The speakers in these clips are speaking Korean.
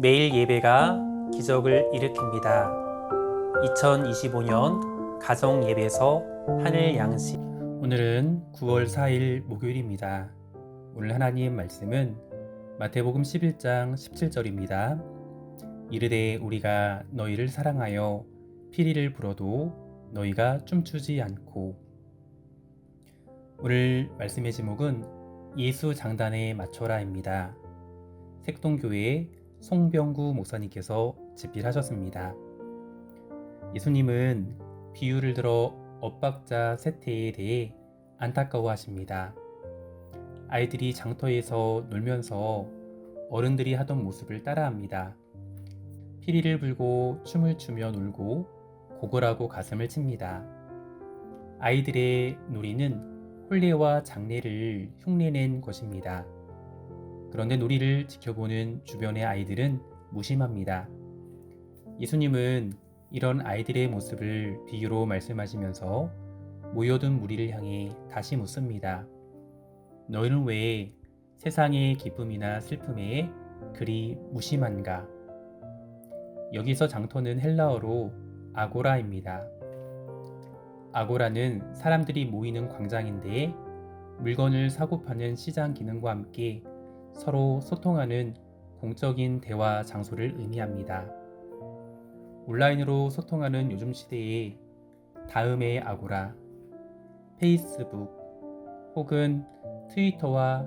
매일 예배가 기적을 일으킵니다. 2025년 가정 예배에서 하늘 양식. 오늘은 9월 4일 목요일입니다. 오늘 하나님 말씀은 마태복음 11장 17절입니다. 이르되 우리가 너희를 사랑하여 피리를 불어도 너희가 춤추지 않고 오늘 말씀의 제목은 예수 장단에 맞춰라입니다. 색동교회 송병구 목사님께서 집필하셨습니다. 예수님은 비유를 들어 엇박자 세태에 대해 안타까워하십니다. 아이들이 장터에서 놀면서 어른들이 하던 모습을 따라합니다. 피리를 불고 춤을 추며 놀고 고걸하고 가슴을 칩니다. 아이들의 놀이는 혼례와 장례를 흉내낸 것입니다. 그런데 놀이를 지켜보는 주변의 아이들은 무심합니다. 예수님은 이런 아이들의 모습을 비유로 말씀하시면서 모여든 무리를 향해 다시 묻습니다. 너희는 왜 세상의 기쁨이나 슬픔에 그리 무심한가? 여기서 장터는 헬라어로 아고라입니다. 아고라는 사람들이 모이는 광장인데 물건을 사고 파는 시장 기능과 함께 서로 소통하는 공적인 대화 장소를 의미합니다. 온라인으로 소통하는 요즘 시대에 다음의 아고라, 페이스북 혹은 트위터와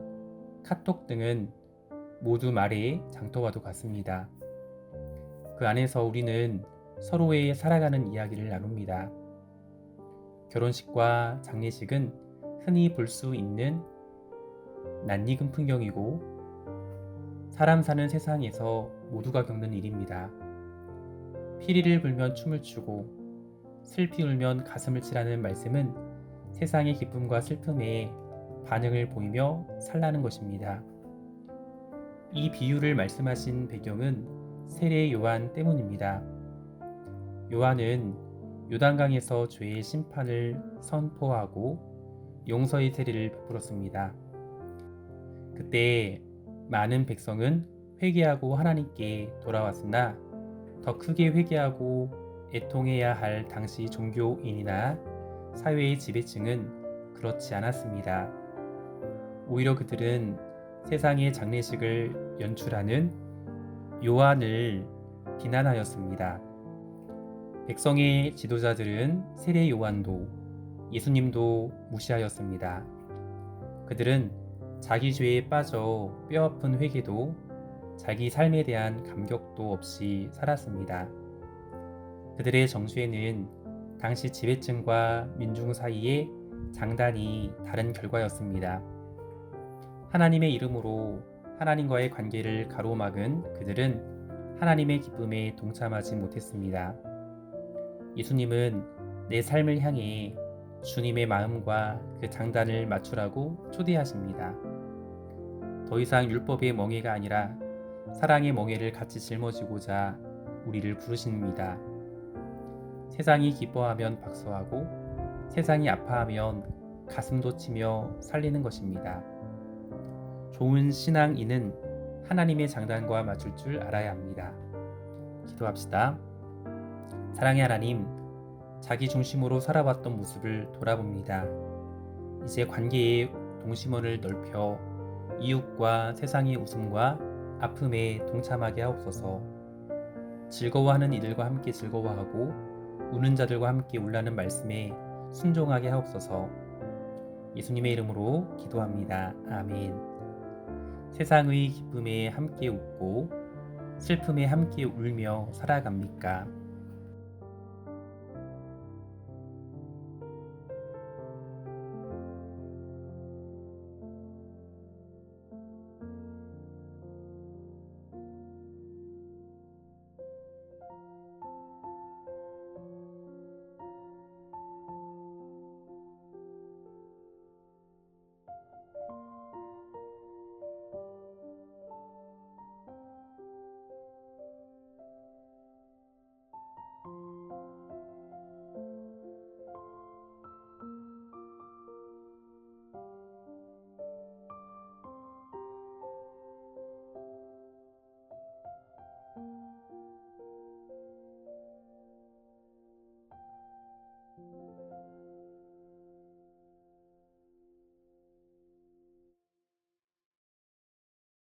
카톡 등은 모두 말의 장터와도 같습니다. 그 안에서 우리는 서로의 살아가는 이야기를 나눕니다. 결혼식과 장례식은 흔히 볼 수 있는 낯익은 풍경이고 사람 사는 세상에서 모두가 겪는 일입니다. 피리를 불면 춤을 추고 슬피 울면 가슴을 치라는 말씀은 세상의 기쁨과 슬픔에 반응을 보이며 살라는 것입니다. 이 비유를 말씀하신 배경은 세례 요한 때문입니다. 요한은 요단강에서 죄의 심판을 선포하고 용서의 세례를 베풀었습니다. 그때 많은 백성은 회개하고 하나님께 돌아왔으나 더 크게 회개하고 애통해야 할 당시 종교인이나 사회의 지배층은 그렇지 않았습니다. 오히려 그들은 세상의 장례식을 연출하는 요한을 비난하였습니다. 백성의 지도자들은 세례 요한도 예수님도 무시하였습니다. 그들은 자기 죄에 빠져 뼈아픈 회개도 자기 삶에 대한 감격도 없이 살았습니다. 그들의 정수에는 당시 지배층과 민중 사이의 장단이 다른 결과였습니다. 하나님의 이름으로 하나님과의 관계를 가로막은 그들은 하나님의 기쁨에 동참하지 못했습니다. 예수님은 내 삶을 향해 주님의 마음과 그 장단을 맞추라고 초대하십니다. 더 이상 율법의 멍해가 아니라 사랑의 멍해를 같이 짊어지고자 우리를 부르십니다. 세상이 기뻐하면 박수하고 세상이 아파하면 가슴도 치며 살리는 것입니다. 좋은 신앙인은 하나님의 장단과 맞출 줄 알아야 합니다. 기도합시다. 사랑의 하나님, 자기 중심으로 살아왔던 모습을 돌아봅니다. 이제 관계의 동심원을 넓혀 이웃과 세상의 웃음과 아픔에 동참하게 하옵소서. 즐거워하는 이들과 함께 즐거워하고 우는 자들과 함께 울라는 말씀에 순종하게 하옵소서. 예수님의 이름으로 기도합니다. 아멘. 세상의 기쁨에 함께 웃고 슬픔에 함께 울며 살아갑니까?